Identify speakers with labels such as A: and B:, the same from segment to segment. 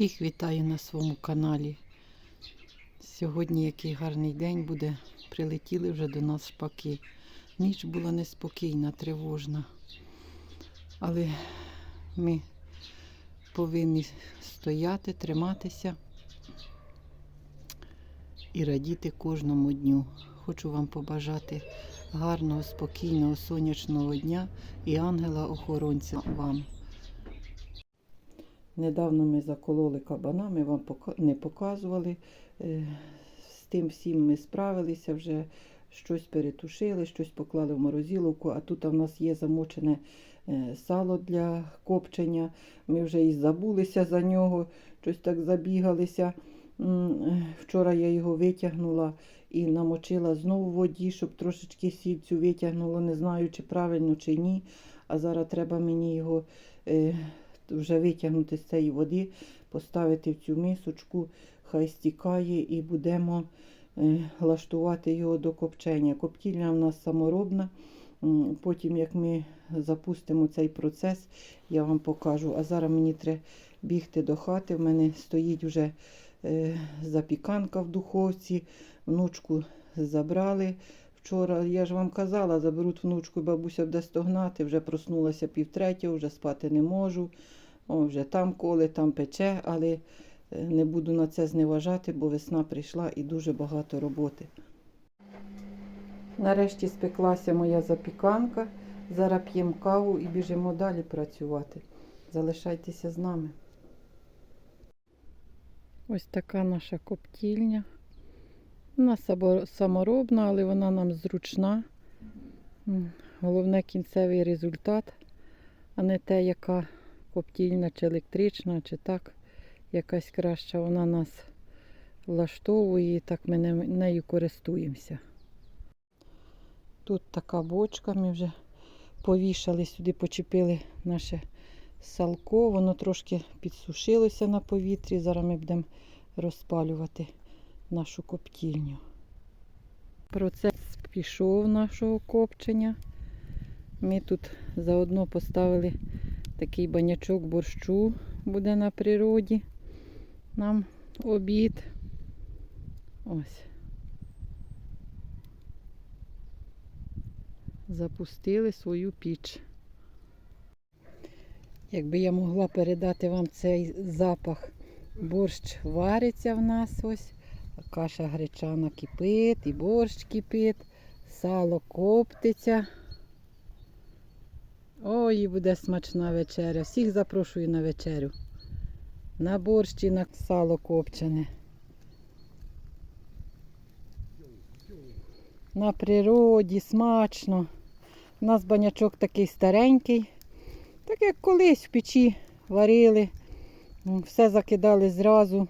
A: Всіх вітаю на своєму каналі. Сьогодні який гарний день буде. Прилетіли вже до нас шпаки. Ніч була неспокійна, тривожна. Але ми повинні стояти, триматися і радіти кожному дню. Хочу вам побажати гарного, спокійного, сонячного дня і ангела-охоронця вам. Недавно ми закололи кабана, ми вам не показували. Е, З тим всім ми справилися вже, щось перетушили, щось поклали в морозиловку, а тут в нас є замочене е, сало для копчення. Ми вже і забулися за нього, щось так забігалися. Е, Вчора я його витягнула і намочила знову в воді, щоб трошечки сіль цю витягнуло, не знаю, чи правильно, чи ні. А зараз треба мені його вже витягнути з цієї води, поставити в цю мисочку, хай стікає і будемо е, лаштувати його до копчення. Коптільня в нас саморобна. Потім, як ми запустимо цей процес, я вам покажу. А зараз мені треба бігти до хати. В мене стоїть вже е, запіканка в духовці. Внучку забрали. Вчора, я ж вам казала, заберуть внучку, бабуся буде стогнати, вже проснулася півтретього, вже спати не можу. О, вже там коле, там пече, але е, не буду на це зневажати, бо весна прийшла і дуже багато роботи. Нарешті спеклася моя запіканка. Зараз п'ємо каву і біжимо далі працювати. Залишайтеся з нами. Ось така наша коптільня. Вона саморобна, але вона нам зручна. Головне кінцевий результат, а не те, яка коптільна чи електрична, чи так якась краща. Вона нас влаштовує і так ми нею користуємося. Тут така бочка, ми вже повішали сюди, почепили наше салко. Воно трошки підсушилося на повітрі. Зараз ми будемо розпалювати нашу коптільню. Процес пішов нашого копчення. Ми тут заодно поставили такий банячок борщу, буде на природі. Нам обід. Ось. Запустили свою піч. Якби я могла передати вам цей запах, борщ вариться в нас ось. Каша гречана кипить, і борщ кипить, сало коптиться. Ой, буде смачна вечеря. Всіх запрошую на вечерю. На борщ і на сало копчене. На природі, смачно. У нас банячок такий старенький. Так як колись в печі варили, все закидали зразу.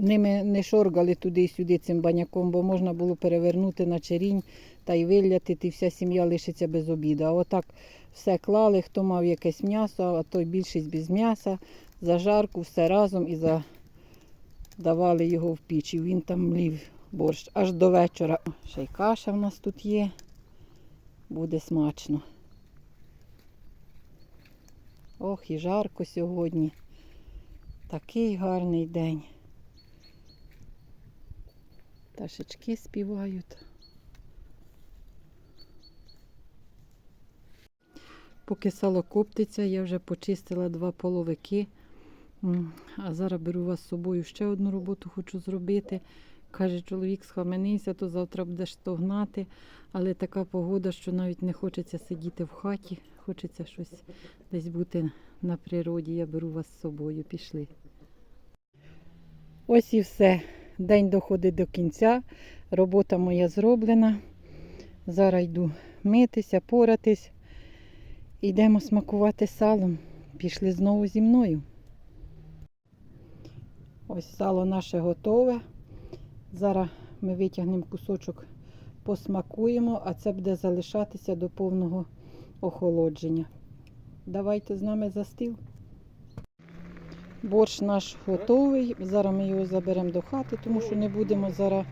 A: Ними не шоргали туди і сюди цим баняком, бо можна було перевернути на черінь та й виляти, і вся сім'я лишиться без обіду. А отак все клали, хто мав якесь м'ясо, а той більшість без м'яса, зажарку, все разом і задавали його в піч. І він там млів борщ аж до вечора. Ще й каша в нас тут є. Буде смачно. Ох, і жарко сьогодні. Такий гарний день. Пташечки співають. Поки сало коптиться, я вже почистила два половики. А зараз беру вас з собою ще одну роботу хочу зробити. Каже, чоловік, схаменися, то завтра будеш стогнати. Але така погода, що навіть не хочеться сидіти в хаті, хочеться щось десь бути на природі. Я беру вас з собою. Пішли. Ось і все. День доходить до кінця. Робота моя зроблена. Зараз йду митися, поратись. Йдемо смакувати салом. Пішли знову зі мною. Ось сало наше готове. Зараз ми витягнемо кусочок, посмакуємо, а це буде залишатися до повного охолодження. Давайте з нами за стіл. Борщ наш готовий. Зараз ми його заберемо до хати, тому що не будемо зараз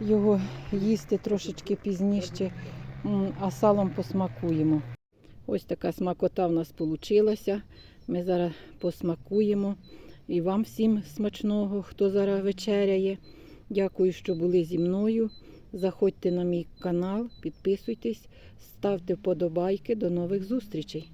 A: його їсти трошечки пізніше, а салом посмакуємо. Ось така смакота в нас вийшла. Ми зараз посмакуємо. І вам всім смачного, хто зараз вечеряє. Дякую, що були зі мною. Заходьте на мій канал, підписуйтесь, ставте вподобайки. До нових зустрічей!